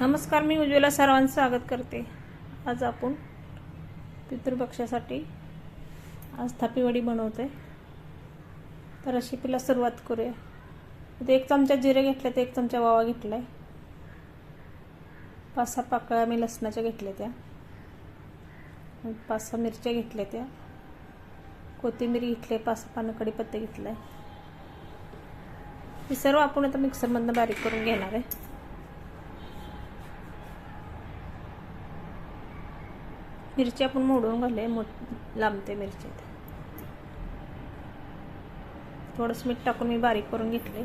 नमस्कार मी उज्ज्वला सर्वांचं स्वागत करते. आज आपण पितृपक्षासाठी आज थापीवडी बनवते तर रेसिपीला सुरुवात करूया. इथे एक चमचा जिरे घेतले तर एक चमचा वावा घेतला आहे पाच सहा पाकळ्या मी लसणाच्या घेतल्या त्या. पाच सहा मिरच्या घेतल्या त्या. कोथिंबीर घेतली पाच सहा पानं कढीपत्ते घेतलं आहे हे सर्व आपण आता मिक्सरमधनं बारीक करून घेणार आहे. मिरची आपण मोडून घालूया मोठ लांबते मिरची थोडंसं मीठ टाकून मी बारीक करून घेतले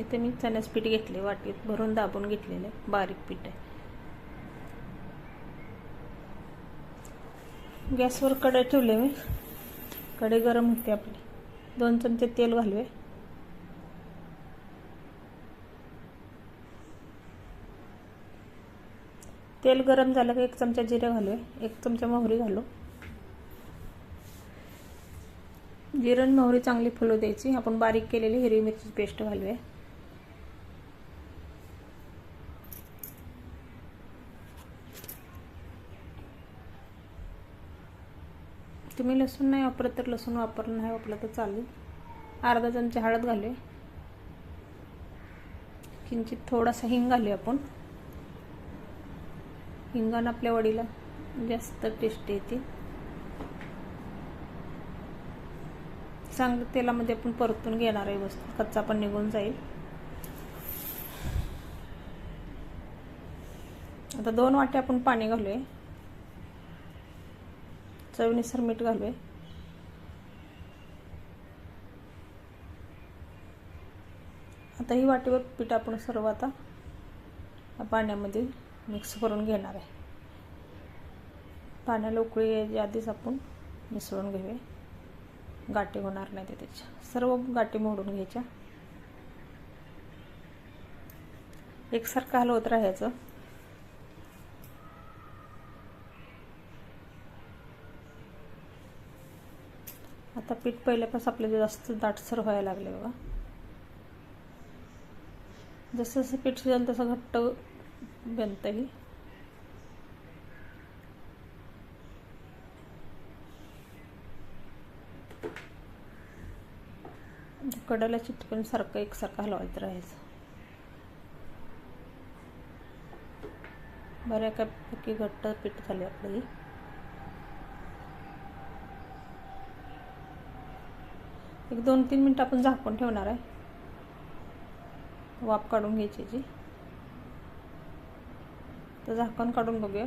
इथे मी चण्याचं पीठ घेतले वाटीत भरून दाबून घेतलेले बारीक पीठ आहे. गॅसवर कढई ठेवले मी. कढई गरम होते आपली. दोन चमचे तेल घालूया. तेल गरम झालं की एक चमचा जिरे घालूया एक चमचा मोहरी घालू. जिरण मोहरी चांगली फुलू द्यायची. आपण बारीक केलेली हिरवी मिरची पेस्ट घालूया. तुम्ही लसूण नाही वापरत तर लसूण वापरलं नाही वापरलं तर चालेल. अर्धा चमचा हळद घालूया. किंचित थोडासा हिंग घालूया आपण. हिंगण आपल्या वडीला जास्त टेस्ट येते. चांगलं तेलामध्ये आपण परतून घेणार आहे वस्तू. कच्चा पण निघून जाईल. आता दोन वाटे आपण पाणी घालूया. चवीनुसार मीठ घालूया. आता ही वाटीवर पीठ आपण सर्व आता पाण्यामध्ये मिक्स करून घेणार आहे. पाण्याला उकळी आधीच आपण मिसळून घेऊया. गाठी होणार नाही ते त्याच्या. सर्व गाठी मोडून घ्यायच्या. एकसारखं हलवत राहायचं. आता पीठ पहिल्यापासून आपल्याला जास्त दाटसर व्हायला लागले बघा. जसं जसं पीठ शिजेल तसं घट्ट बनतंही कडाला चिटकून सारखं एकसारखं हलवायचं राहायचं. बऱ्यापैकी घट्ट पीठ झाले आपली. एक दोन तीन मिनटं आपण झाकून ठेवणार आहे. वाफ काढून घ्यायची जी तर झाकण काढून बघूया.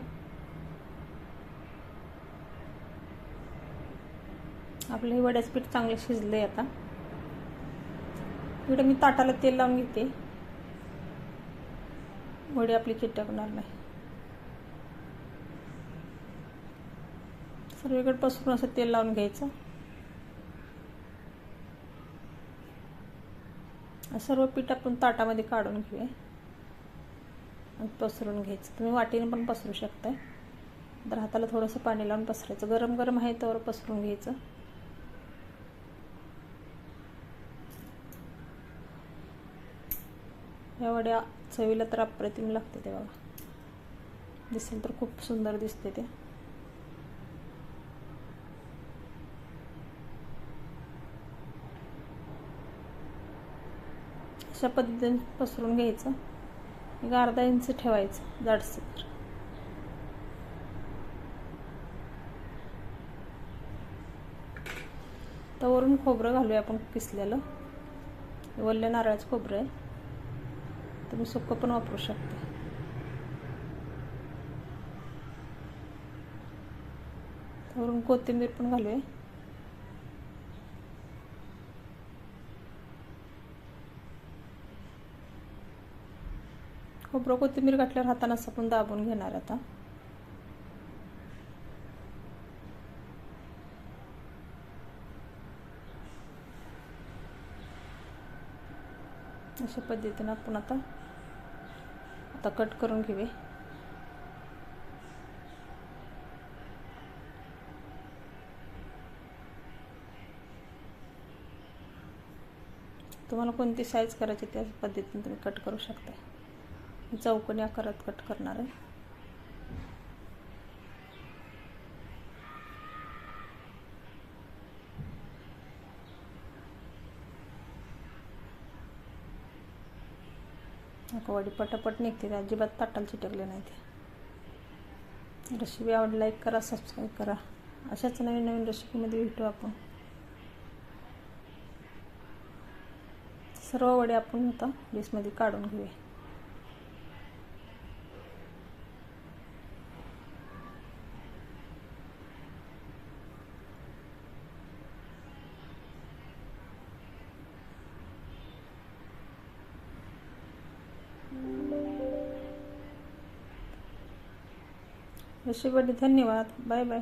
आपलं हे वड्याचं पीठ चांगलं शिजलंय आता. इकडे मी ताटाला तेल लावून घेते. वडी आपली चिटकणार नाही. सर्वीकडे पसरून असं तेल लावून घ्यायचं. सर्व पीठ आपण ताटामध्ये काढून घेऊया. पसरून घ्यायचं. तुम्ही वाटीने पण पसरू शकताय. तर हाताला थोडंसं पाणी लावून पसरायचं. गरम गरम आहे त्यावर पसरून घ्यायचं. या वड्या चवीला तर अप्रतिम लागते ते बघा. दिसेल तर खूप सुंदर दिसते ते. अशा पद्धतीने पसरून घ्यायचं. एक अर्धा इंच ठेवायचं जाडसर तर वरून खोबरं घालूया आपण किसलेलं. वल्ल्या नारळाचं खोबरं आहे. तुम्ही सुक्क पण वापरू शकता. वरून कोथिंबीर पण घालूया. खोबरं कोथिंबीर घातल्यावर हातानं असं पण दाबून घेणार आता. अशा पद्धतीनं आपण आता आता कट करून घेऊया. तुम्हाला कोणती साईज करायची त्या पद्धतीने तुम्ही कट करू शकता. चौकोनी आकारात कट करणार आहे. वडी पटापट निघते ते अजिबात ताटाला चिटकले नाही ते. रेसिपी आवड लाईक करा सबस्क्राईब करा. अशाच नवीन नवीन रेसिपीमध्ये भेटू आपण. सर्व वडे आपण आता डिशमध्ये काढून घेऊया. रेसिपीसाठी धन्यवाद. Bye bye.